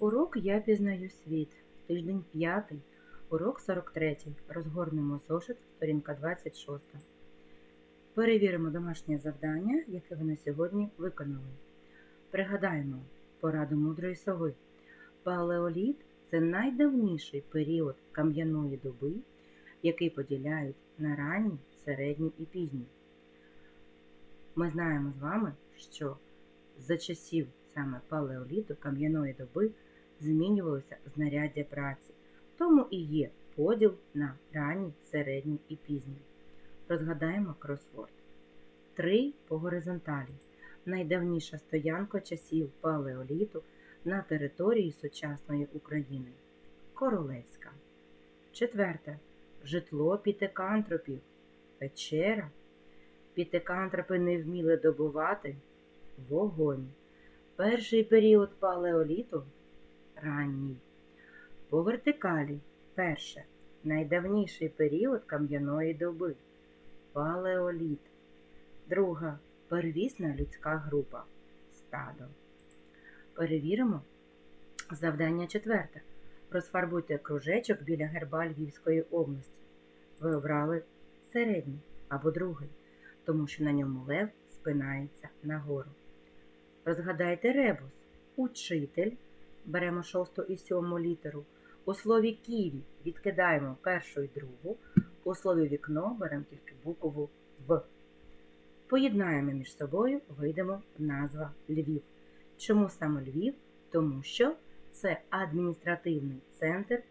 Урок Я пізнаю світ. Тиждень п'ятий. Урок 43. Розгорнемо зошит, сторінка 26. Перевіримо домашнє завдання, яке ви на сьогодні виконали. Пригадаємо пораду мудрої сови. Палеоліт це найдавніший період кам'яної доби, який поділяють на ранній, середній і пізній. Ми знаємо з вами, що за часів саме палеоліту кам'яної доби змінювалося знаряддя праці, тому і є поділ на ранній, середній і пізній. Розгадаємо кросворд. Три по горизонталі. Найдавніша стоянка часів палеоліту на території сучасної України. Королевська. Четверте. Житло пітекантропів. Печера. Пітекантропи не вміли добувати вогонь. Перший період палеоліту ранній. По вертикалі перше. Найдавніший період кам'яної доби палеоліт. Друга первісна людська група стадо. Перевіримо завдання четверте. Розфарбуйте кружечок біля герба Львівської області. Ви обрали середній або другий, тому що на ньому лев спинається нагору. Розгадайте ребус. Учитель. Беремо шосту і сьому літеру. У слові ківі відкидаємо першу і другу. У слові вікно беремо тільки букву В. Поєднаємо між собою, вийдемо назва Львів. Чому саме Львів? Тому що це адміністративний центр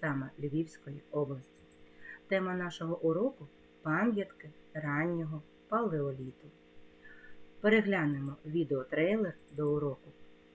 саме Львівської області. Тема нашого уроку пам'ятки раннього палеоліту. Переглянемо відеотрейлер до уроку.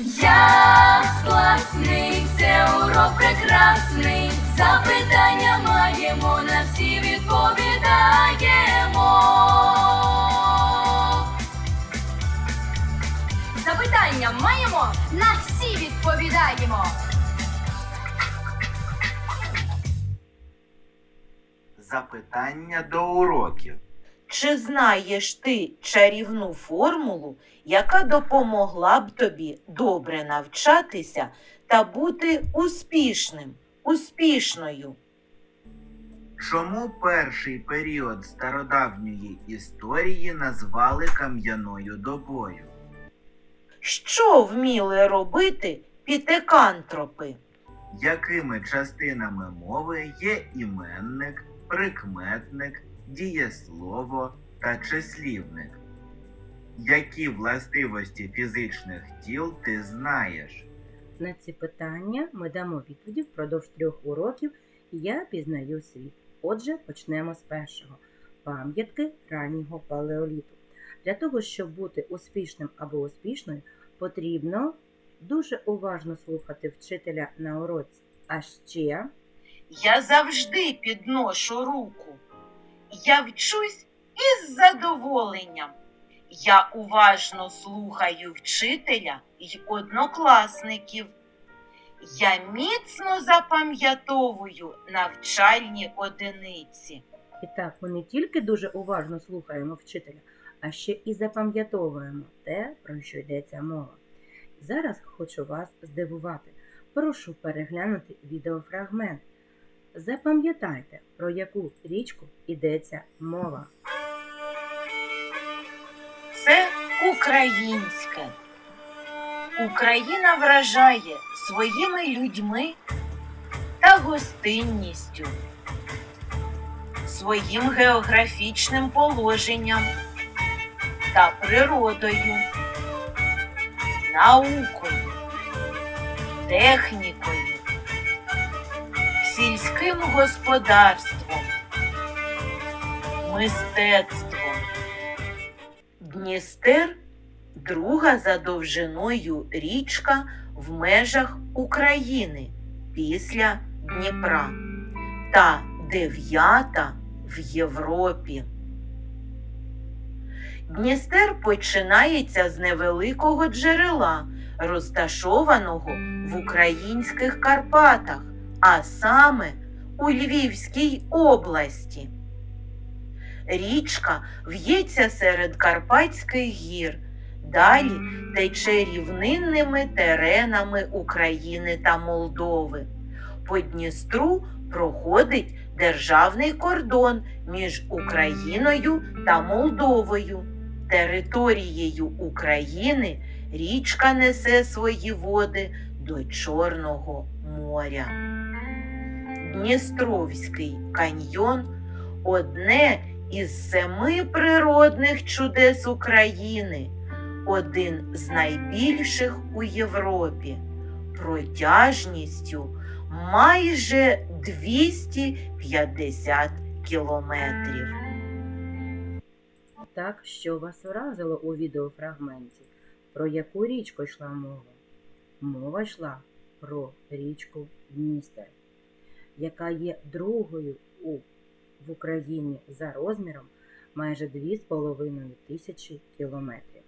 Япс класний, це урок прекрасний. Запитання маємо, на всі відповідаємо. Запитання маємо, на всі відповідаємо. Запитання до уроків. Чи знаєш ти чарівну формулу, яка допомогла б тобі добре навчатися та бути успішним, успішною? Чому перший період стародавньої історії назвали кам'яною добою? Що вміли робити пітекантропи? Якими частинами мови є іменник, прикметник, дієслово та числівник? Які властивості фізичних тіл ти знаєш? На ці питання ми дамо відповіді впродовж трьох уроків Я пізнаю світ. Отже, почнемо з першого пам'ятки раннього палеоліту. Для того, щоб бути успішним або успішною, потрібно дуже уважно слухати вчителя на уроці. А ще Я завжди підношу руку. Я вчусь із задоволенням. Я уважно слухаю вчителя й однокласників. Я міцно запам'ятовую навчальні одиниці. і так ми не тільки дуже уважно слухаємо вчителя, а ще і запам'ятовуємо те, про що йдеться мова. Зараз хочу вас здивувати. Прошу переглянути відеофрагмент. Запам'ятайте, про яку річку йдеться мова. Це українське. Україна вражає своїми людьми та гостинністю, своїм географічним положенням та природою, наукою, технікою, сільським господарством, мистецтвом. Дністер друга за довжиною річка в межах України після Дніпра та дев'ята в Європі. Дністер починається з невеликого джерела, розташованого в українських Карпатах, а саме у Львівській області. Річка в'ється серед Карпатських гір, далі тече рівнинними теренами України та Молдови. По Дністру проходить державний кордон між Україною та Молдовою. Територією України річка несе свої води до Чорного моря. Дністровський каньйон одне із семи природних чудес України, один з найбільших у Європі, протяжністю майже 250 кілометрів. Так, що вас вразило у відеофрагменті? Про яку річку йшла мова? Мова йшла про річку Дністер, яка є другою у, в Україні за розміром майже 2,5 тисячі кілометрів.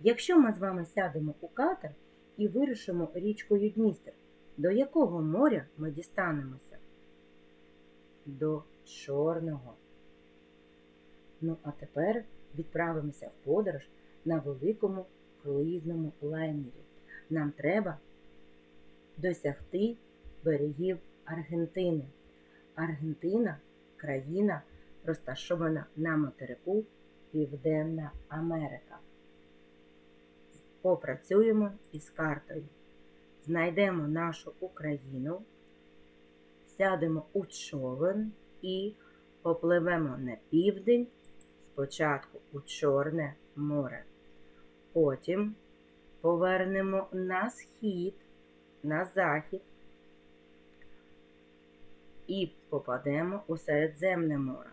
Якщо ми з вами сядемо у катер і вирушимо річкою Дністер, до якого моря ми дістанемося? До Чорного. Ну а тепер відправимося в подорож на великому круїзному лайнері. Нам треба досягти берегів Аргентини. Аргентина країна розташована на материку Південна Америка. Попрацюємо із картою. Знайдемо нашу Україну, сядемо у човен і попливемо на південь, спочатку у Чорне море. Потім повернемо на схід, на захід і попадемо у Середземне море.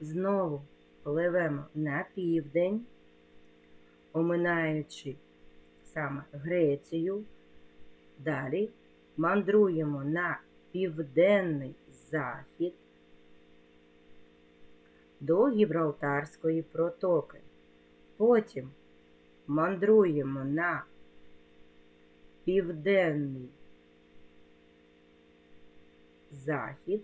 Знову пливемо на південь, оминаючи саме Грецію. Далі мандруємо на південний захід до Гібралтарської протоки. Потім мандруємо на південний захід,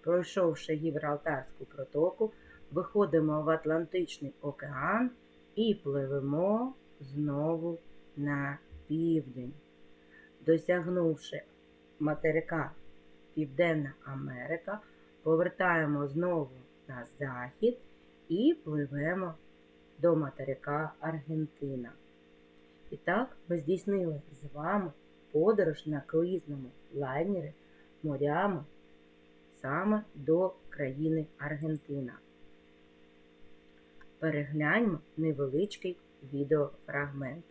пройшовши Гібралтарську протоку, виходимо в Атлантичний океан і пливемо знову на південь, досягнувши материка Південна Америка, повертаємо знову на захід і пливемо до материка Аргентина. І так ми здійснили з вами подорож на круїзному лайнері морями саме до країни Аргентина. Перегляньмо невеличкий відеофрагмент.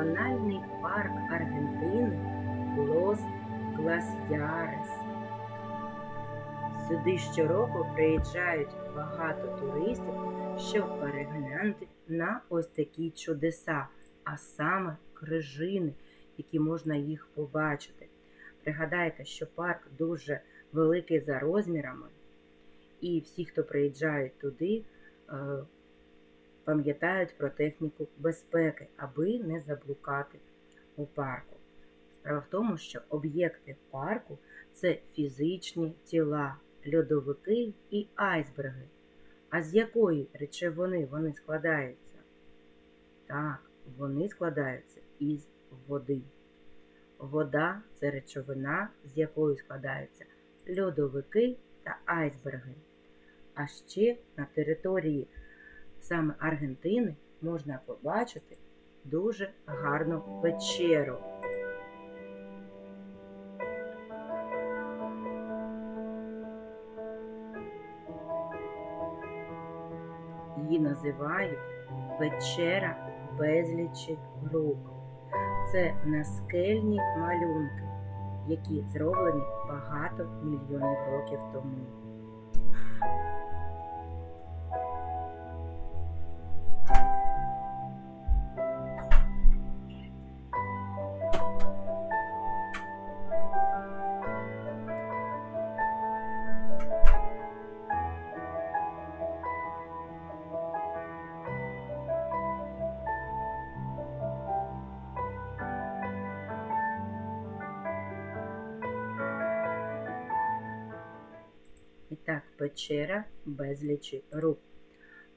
Національний парк Аргентини Лос Гласьярес. Сюди щороку приїжджають багато туристів, щоб переглянути на ось такі чудеса, а саме крижини, які можна їх побачити. Пригадайте, що парк дуже великий за розмірами, і всі, хто приїжджають туди, е, пам'ятають про техніку безпеки, аби не заблукати у парку. Справа в тому, що об'єкти парку це фізичні тіла, льодовики і айсберги. А з якої речовини вони складаються? Так, вони складаються із води. Вода це речовина, з якої складаються льодовики та айсберги. А ще на території саме Аргентини можна побачити дуже гарну печеру. Її називають печера безлічі рук. Це наскельні малюнки, які зроблені багато мільйонів років тому. І так, печера безлічі рук.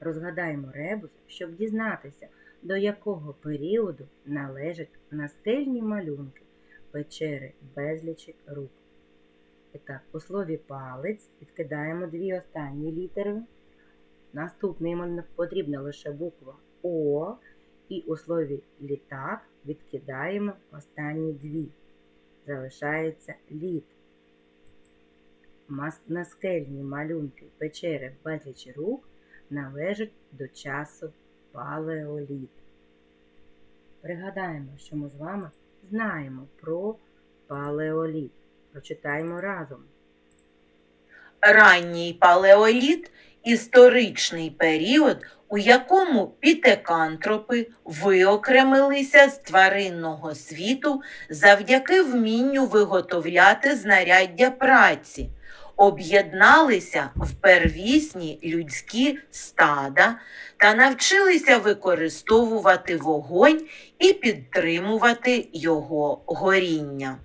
Розгадаємо ребус, щоб дізнатися, до якого періоду належать настельні малюнки печери безлічі рук. І так, у слові палець відкидаємо дві останні літери. Наступний нам потрібна лише буква О. І у слові літак відкидаємо останні дві. Залишається літ. Наскельні малюнки печери безлічі рук належать до часу палеоліт. Пригадаємо, що ми з вами знаємо про палеоліт. Прочитаємо разом. Ранній палеоліт історичний період, у якому пітекантропи виокремилися з тваринного світу завдяки вмінню виготовляти знаряддя праці, об'єдналися в первісні людські стада та навчилися використовувати вогонь і підтримувати його горіння.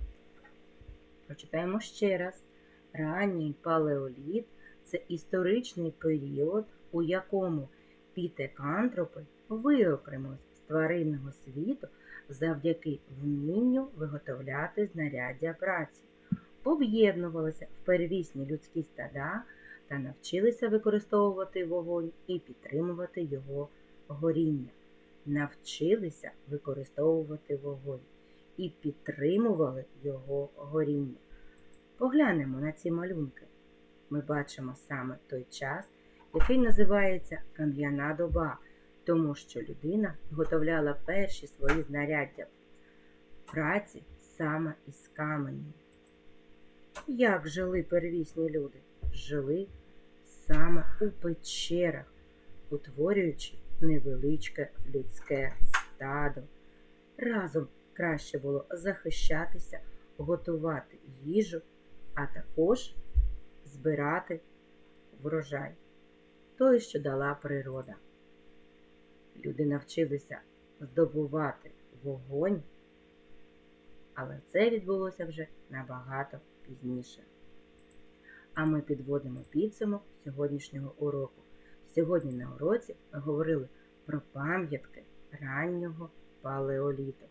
Прочитаємо ще раз. Ранній палеоліт це історичний період, у якому пітекантропи виокремились з тваринного світу завдяки вмінню виготовляти знаряддя праці, об'єднувалися в первісні людські стада та навчилися використовувати вогонь і підтримувати його горіння. Навчилися використовувати вогонь і підтримували його горіння. Поглянемо на ці малюнки. Ми бачимо саме той час, який називається кам'яна доба, тому що людина виготовляла перші свої знаряддя праці саме із каменю. Як жили первісні люди? Жили саме у печерах, утворюючи невеличке людське стадо. Разом краще було захищатися, готувати їжу, а також збирати врожай, той, що дала природа. Люди навчилися здобувати вогонь, але це відбулося вже набагато пізніше. А ми підводимо підсумок сьогоднішнього уроку. Сьогодні на уроці ми говорили про пам'ятки раннього палеоліту,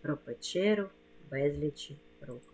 про печеру безлічі рук.